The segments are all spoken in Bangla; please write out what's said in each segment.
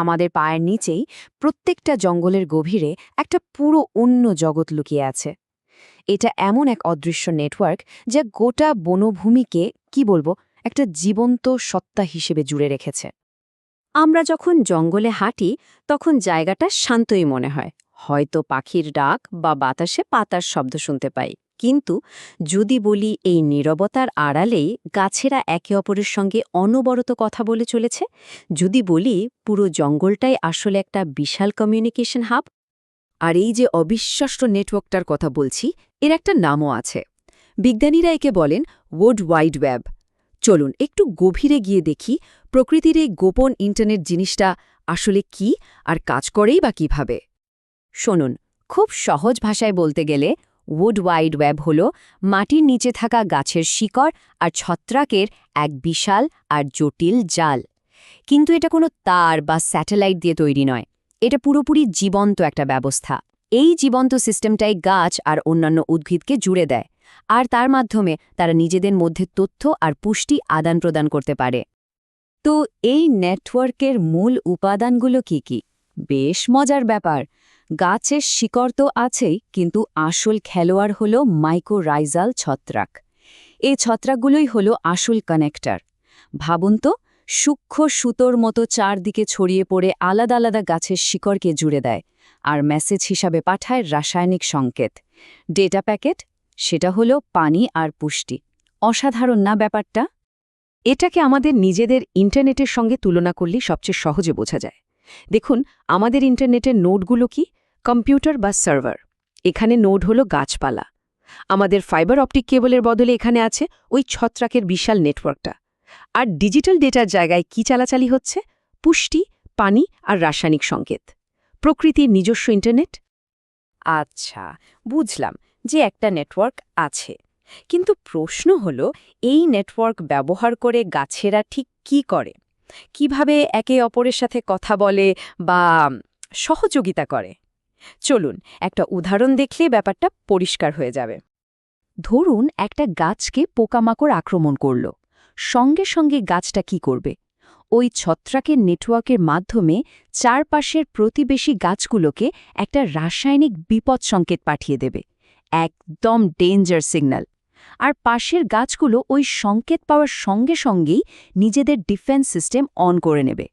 আমাদের পায়ের নিচেই প্রত্যেকটা জঙ্গলের গভীরে একটা পুরো অন্য জগৎ লুকিয়ে আছে। এটা এমন এক অদৃশ্য নেটওয়ার্ক যা গোটা বনভূমিকে, কি বলব, একটা জীবন্ত সত্তা হিসেবে জুড়ে রেখেছে। আমরা যখন জঙ্গলে হাঁটি, তখন জায়গাটা শান্তই মনে হয়। হয়তো পাখির ডাক বা বাতাসে পাতার শব্দ শুনতে পাই। কিন্তু যদি বলি এই নীরবতার আড়ালেই গাছেরা একে অপরের সঙ্গে অনবরত কথা বলে চলেছে, যদি বলি পুরো জঙ্গলটাই আসলে একটা বিশাল কমিউনিকেশন হাব আর এই যে অবিশ্বাস্য নেটওয়ার্কটার কথা বলছি, এর একটা নামও আছে। বিজ্ঞানীরা একে বলেন ওয়ার্ল্ড ওয়াইড ওয়েব চলুন একটু গভীরে গিয়ে দেখি প্রকৃতির এই গোপন ইন্টারনেট জিনিসটা আসলে কি আর কাজ করেই বা কীভাবে। শুনুন, খুব সহজ ভাষায় বলতে গেলে উড ওয়াইড ওয়েব হল মাটির নিচে থাকা গাছের শিকড় আর ছত্রাকের এক বিশাল আর জটিল জাল। কিন্তু এটা কোনো তার বা স্যাটেলাইট দিয়ে তৈরি নয়। এটা পুরোপুরি জীবন্ত একটা ব্যবস্থা। এই জীবন্ত সিস্টেমটাই গাছ আর অন্যান্য উদ্ভিদকে জুড়ে দেয়। আর তার মাধ্যমে তারা নিজেদের মধ্যে তথ্য আর পুষ্টি আদান প্রদান করতে পারে। তো এই নেটওয়ার্কের মূল উপাদানগুলো কি কি? বেশ মজার ব্যাপার। গাছের শিকড় তো আছেই, কিন্তু আসল খেলোয়াড় হল মাইক্রোরাইজাল ছত্রাক। এই ছত্রাকগুলোই হল আসল কানেক্টার। ভাবুন তো, সূক্ষ্ম সুতোর মতো চারদিকে ছড়িয়ে পড়ে আলাদা আলাদা গাছের শিকড়কে জুড়ে দেয়, আর মেসেজ হিসাবে পাঠায় রাসায়নিক সংকেত। ডেটা প্যাকেট, সেটা হলো পানি আর পুষ্টি। অসাধারণ না ব্যাপারটা? এটাকে আমাদের নিজেদের ইন্টারনেটের সঙ্গে তুলনা করলেই সবচেয়ে সহজে বোঝা যায়। দেখুন, আমাদের ইন্টারনেটের নোডগুলো কি? কম্পিউটার বা সার্ভার। এখানে নোড হলো গাছপালা। আমাদের ফাইবার অপটিক কেবলের বদলে এখানে আছে ওই ছত্রাকের বিশাল নেটওয়ার্কটা। আর ডিজিটাল ডেটার জায়গায় কি চালাচালি হচ্ছে? পুষ্টি, পানি আর রাসায়নিক সংকেত। প্রকৃতির নিজস্ব ইন্টারনেট? আচ্ছা বুঝলাম যে একটা নেটওয়ার্ক আছে। কিন্তু প্রশ্ন হল, এই নেটওয়ার্ক ব্যবহার করে গাছেরা ঠিক কি করে? কীভাবে একে অপরের সাথে কথা বলে বা সহযোগিতা করে? চলুন, একটা উদাহরণ দেখলে ব্যাপারটা পরিষ্কার হয়ে যাবে। ধরুন, একটা গাছকে পোকামাকড় আক্রমণ করল। সঙ্গে সঙ্গে গাছটা কি করবে? ওই ছত্রাকের নেটওয়ার্কের মাধ্যমে চারপাশের প্রতিবেশী গাছগুলোকে একটা রাসায়নিক বিপদ সংকেত পাঠিয়ে দেবে। একদম ডেঞ্জার সিগন্যাল। আর পাশের গাছগুলো ওই সংকেত পাওয়ার সঙ্গে সঙ্গেই নিজেদের ডিফেন্স সিস্টেম অন করে নেবে।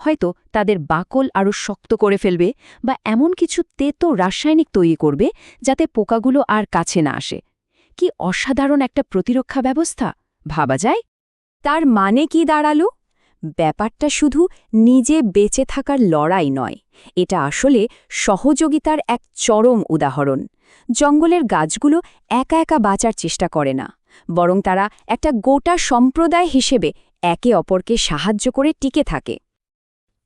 হয়তো তাদের বাকল আরও শক্ত করে ফেলবে বা এমন কিছু তেতো রাসায়নিক তৈরি করবে যাতে পোকাগুলো আর কাছে না আসে। কি অসাধারণ একটা প্রতিরক্ষা ব্যবস্থা, ভাবা যায়? তার মানে কি দাঁড়াল? ব্যাপারটা শুধু নিজে বেঁচে থাকার লড়াই নয়, এটা আসলে সহযোগিতার এক চরম উদাহরণ। জঙ্গলের গাছগুলো একা একা বাঁচার চেষ্টা করে না, বরং তারা একটা গোটা সম্প্রদায় হিসেবে একে অপরকে সাহায্য করে টিকে থাকে।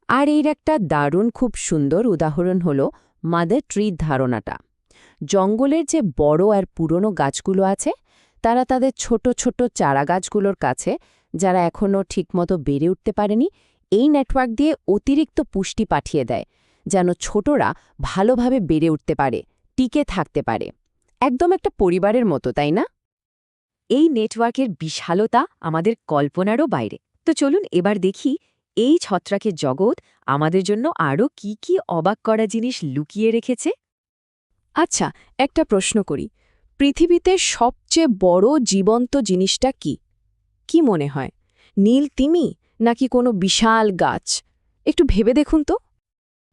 আর এর একটা দারুণ, খুব সুন্দর উদাহরণ হল মাদার ট্রির ধারণাটা। জঙ্গলের যে বড় আর পুরনো গাছগুলো আছে, তারা তাদের ছোট ছোট চারা গাছগুলোর কাছে যারা এখনও ঠিকমতো বেড়ে উঠতে পারেনি, এই নেটওয়ার্ক দিয়ে অতিরিক্ত পুষ্টি পাঠিয়ে দেয়, যেন ছোটরা ভালোভাবে বেড়ে উঠতে পারে, টিকে থাকতে পারে। একদম একটা পরিবারের মতো, তাই না? এই নেটওয়ার্কের বিশালতা আমাদের কল্পনারও বাইরে। তো চলুন এবার দেখি এই ছত্রাকের জগৎ আমাদের জন্য আরও কি কি অবাক করা জিনিস লুকিয়ে রেখেছে? আচ্ছা একটা প্রশ্ন করি। পৃথিবীতে সবচেয়ে বড় জীবন্ত জিনিসটা কি? কি মনে হয়? নীল তিমি নাকি কোনো বিশাল গাছ? একটু ভেবে দেখুন তো।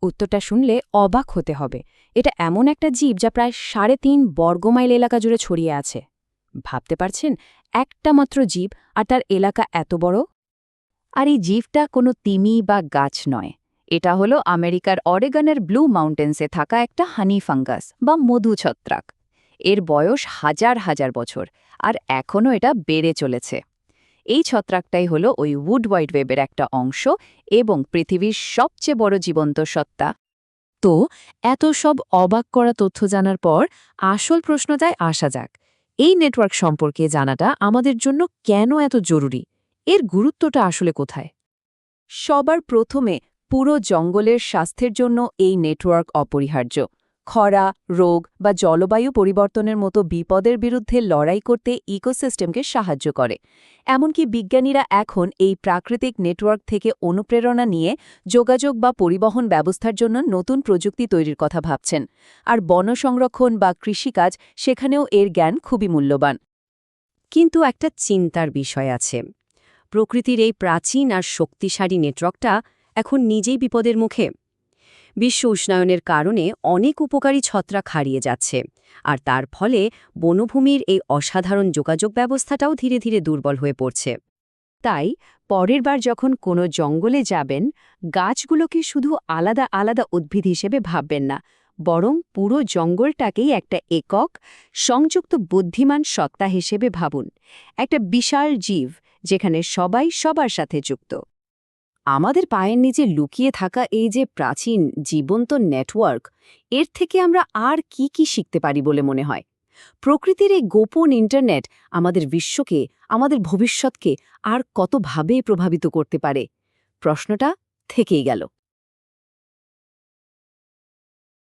উত্তরটা শুনলে অবাক হতে হবে। এটা এমন একটা জীব যা প্রায় সাড়ে তিন বর্গমাইল এলাকা জুড়ে ছড়িয়ে আছে। ভাবতে পারছেন একটা মাত্র জীব আর তার এলাকা এত বড়? আর এই জীবটা কোনো তিমি বা গাছ নয়। এটা হলো আমেরিকার অরেগনের ব্লু মাউন্টেন্সে থাকা একটা হানি ফাঙ্গাস বা মধু ছত্রাক। এর বয়স হাজার হাজার বছর, আর এখনও এটা বেড়ে চলেছে। এই ছত্রাকটাই হলো ওই উড ওয়াইড ওয়েবের একটা অংশ এবং পৃথিবীর সবচেয়ে বড় জীবন্ত সত্তা। তো, এত সব অবাক করা তথ্য জানার পর আসল প্রশ্নটায় আসা যাক। এই নেটওয়ার্ক সম্পর্কে জানাটা আমাদের জন্য কেন এত জরুরি? এর গুরুত্বটা আসলে কোথায়? সবার প্রথমে পুরো জঙ্গলের স্বাস্থ্যের জন্য এই নেটওয়ার্ক অপরিহার্য। খরা, রোগ বা জলবায়ু পরিবর্তনের মতো বিপদের বিরুদ্ধে লড়াই করতে ইকোসিস্টেমকে সাহায্য করে। এমনকি বিজ্ঞানীরা এখন এই প্রাকৃতিক নেটওয়ার্ক থেকে অনুপ্রেরণা নিয়ে যোগাযোগ বা পরিবহন ব্যবস্থার জন্য নতুন প্রযুক্তি তৈরির কথা ভাবছেন। আর বন সংরক্ষণ বা কৃষিকাজ সেখানেও এর জ্ঞান খুবই মূল্যবান। কিন্তু একটা চিন্তার বিষয় আছে। প্রকৃতির এই প্রাচীন আর শক্তিশালী নেটওয়ার্কটা এখন নিজেই বিপদের মুখে। বিশ্ব উষ্ণায়নের কারণে অনেক উপকারী ছত্রাক হারিয়ে যাচ্ছে। আর তার ফলে বনভূমির এই অসাধারণ যোগাযোগ ব্যবস্থাটাও ধীরে ধীরে দুর্বল হয়ে পড়ছে। তাই পরের বার যখন কোনো জঙ্গলে যাবেন, গাছগুলোকে শুধু আলাদা আলাদা উদ্ভিদ হিসেবে ভাববেন না, বরং পুরো জঙ্গলটাকেই একটা একক, সংযুক্ত বুদ্ধিমান সত্তা হিসেবে ভাবুন। একটা বিশাল জীব, যেখানে সবাই সবার সাথে যুক্ত। আমাদের পায়ের নিচে লুকিয়ে থাকা এই যে প্রাচীন, জীবন্ত নেটওয়ার্ক এর থেকে আমরা আর কি কি শিখতে পারি বলে মনে হয়? প্রকৃতির এই গোপন ইন্টারনেট আমাদের বিশ্বকে, আমাদের ভবিষ্যৎকে আর কতভাবে প্রভাবিত করতে পারে? প্রশ্নটা থেকেই গেল।